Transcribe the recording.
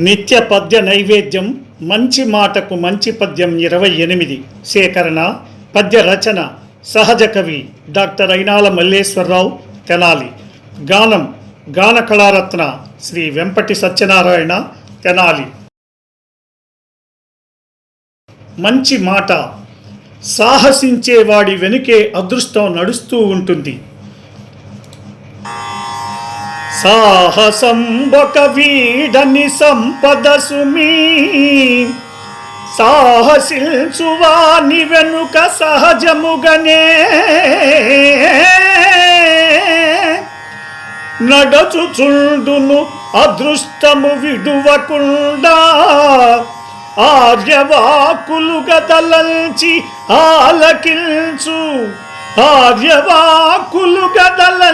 నిత్య పద్య నైవేద్యం మంచి మాటకు మంచి పద్యం ఇరవై ఎనిమిది. సేకరణ పద్య రచన సహజ కవి డాక్టర్ అయినాల మల్లేశ్వరరావు తెనాలి. గానం గాన కళారత్న శ్రీ వెంపటి సత్యనారాయణ తెనాలి. మంచి మాట సాహసించేవాడి వెనుకే అదృష్టం నడుస్తూ ఉంటుంది. సాహసం ఒక వీడని సంపద సుమీ సాహసిల్చువాని వెనుక సహజముగనే. నడచుచుండును అదృష్టము విడువకుండా. ఆర్యవాకులు గదలంచి ఆలకిల్చు. ఆర్యవాకులు గదల